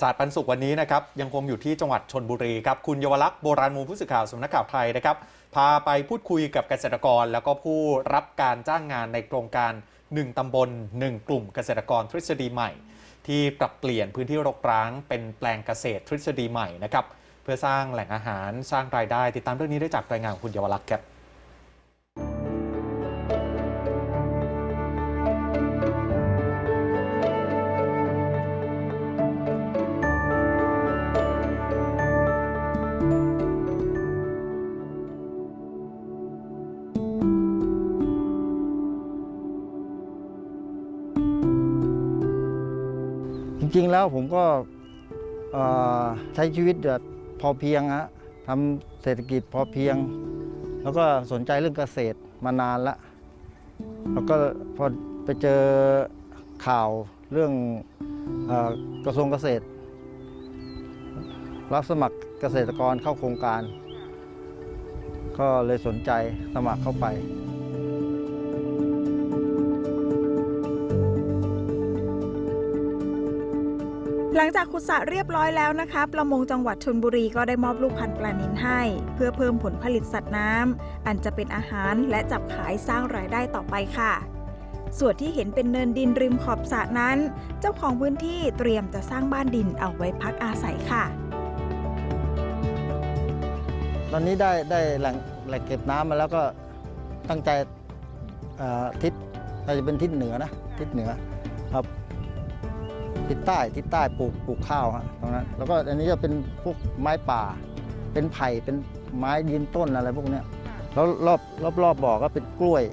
ศาสตร์ปันสุขวันนี้นะครับยังคงอยู่ที่จังหวัดชนบุรีครับคุณเยาวลักษณ์โบราณมูลผู้สื่อข่าวสำนักข่าวไทยนะครับพาไปพูดคุยกับเกษตรกร แล้วก็ผู้รับการจ้างงานในโครงการ 1 ตำบล 1 กลุ่มเกษตรกรทฤษฎีใหม่ ที่ปรับเปลี่ยนพื้นที่รกร้างเป็นแปลงเกษตรทฤษฎีใหม่นะครับเพื่อสร้างแหล่งอาหารสร้างรายได้ ติดตามเรื่องนี้ได้จากรายงานคุณเยาวลักษณ์ครับ จริงๆแล้วผมก็ใช้ชีวิตแบบพอเพียงฮะทำเศรษฐกิจพอเพียง แล้วก็สนใจเรื่องเกษตรมานานละแล้วก็พอไปเจอข่าวเรื่องอกระทรวงเกษตร รับสมัครเกษตรกรเข้าโครงการ ก็เลยสนใจสมัครเข้าไป หลังจากขุดสระเรียบร้อยแล้วนะคะ ประมงจังหวัดชนบุรีก็ได้มอบลูกพันธุ์ปลานิลให้ เพื่อเพิ่มผลผลิตสัตว์น้ำอันจะเป็นอาหารและจับขายสร้างรายได้ต่อไปค่ะ ส่วนที่เห็นเป็นเนินดินริมขอบสระนั้น เจ้าของพื้นที่เตรียมจะสร้างบ้านดินเอาไว้พักอาศัยค่ะ ตอนนี้ได้ได้แหล่งแหล่งเก็บน้ำมาแล้วก็ตั้งใจอ่อทิศเราจะเป็นทิศเหนือนะทิศเหนือครับ ทิศใต้ทิศใต้ปลูกปลูกข้าวฮะตรงนั้นแล้วก็อันนี้จะเป็นพวกไม้ป่า เป็นไผ่เป็นไม้ยืนต้นอะไรพวกเนี้ยแล้วรอบรอบรอบบ่อก็เป็นกล้วย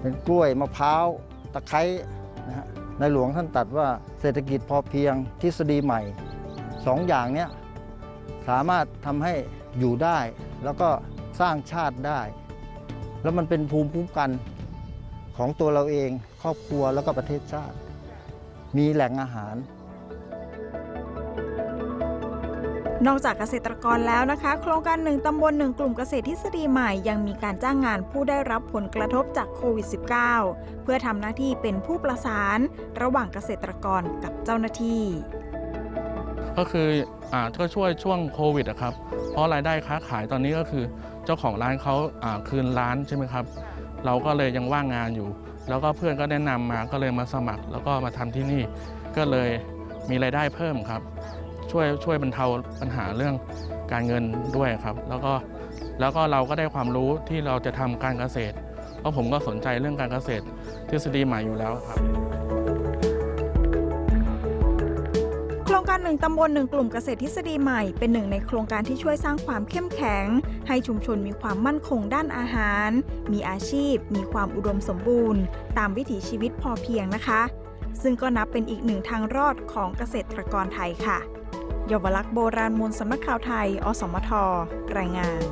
เป็นกล้วยมะพร้าวตะไคร้นะฮะในหลวงท่านตัดว่าเศรษฐกิจพอเพียงทฤษฎีใหม่สองอย่างเนี้ยสามารถทำให้อยู่ได้ แล้วก็สร้างชาติได้ แล้วมันเป็นภูมิคุ้มกันของตัวเราเองครอบครัวแล้วก็ประเทศชาติ มีแหล่งอาหาร นอกจากเกษตรกรแล้วนะคะ โครงการหนึ่งตำบลหนึ่งกลุ่มเกษตรทฤษฎีใหม่ยังมีการจ้างงานผู้ได้รับผลกระทบจากโควิด -19 เพื่อทำหน้าที่เป็นผู้ประสาน ระหว่างเกษตรกรกับเจ้าหน้าที่ ก็คืออ่าก็ช่วยช่วงโควิดอะครับ เพราะรายได้ค้าขายตอนนี้ก็คือเจ้าของร้านเขาอ่าคืนร้านใช่ไหมครับ เราก็เลยยังว่างงานอยู่ แล้วก็เพื่อนก็แนะนำมาก็เลยมาสมัคร แล้วก็มาทำที่นี่ ก็เลยมีรายได้เพิ่มครับ ช่วยช่วยบรรเทาปัญหาเรื่องการเงินด้วยครับ แล้วก็แล้วก็เราก็ได้ความรู้ที่เราจะทำการเกษตร เพราะผมก็สนใจเรื่องการเกษตรทฤษฎีใหม่อยู่แล้วครับ การหนึ่งตำบลหนึ่งกลุ่มเกษตรทฤษฎีใหม่เป็นหนึ่งในโครงการที่ช่วยสร้างความเข้มแข็ง ให้ชุมชนมีความมั่นคงด้านอาหาร มีอาชีพ มีความอุดมสมบูรณ์ ตามวิถีชีวิตพอเพียงนะคะ ซึ่งก็นับเป็นอีกหนึ่งทางรอดของเกษตรกรไทยค่ะเยาวลักษณ์โบราณมูลสำนักข่าวไทย อสมทรายงาน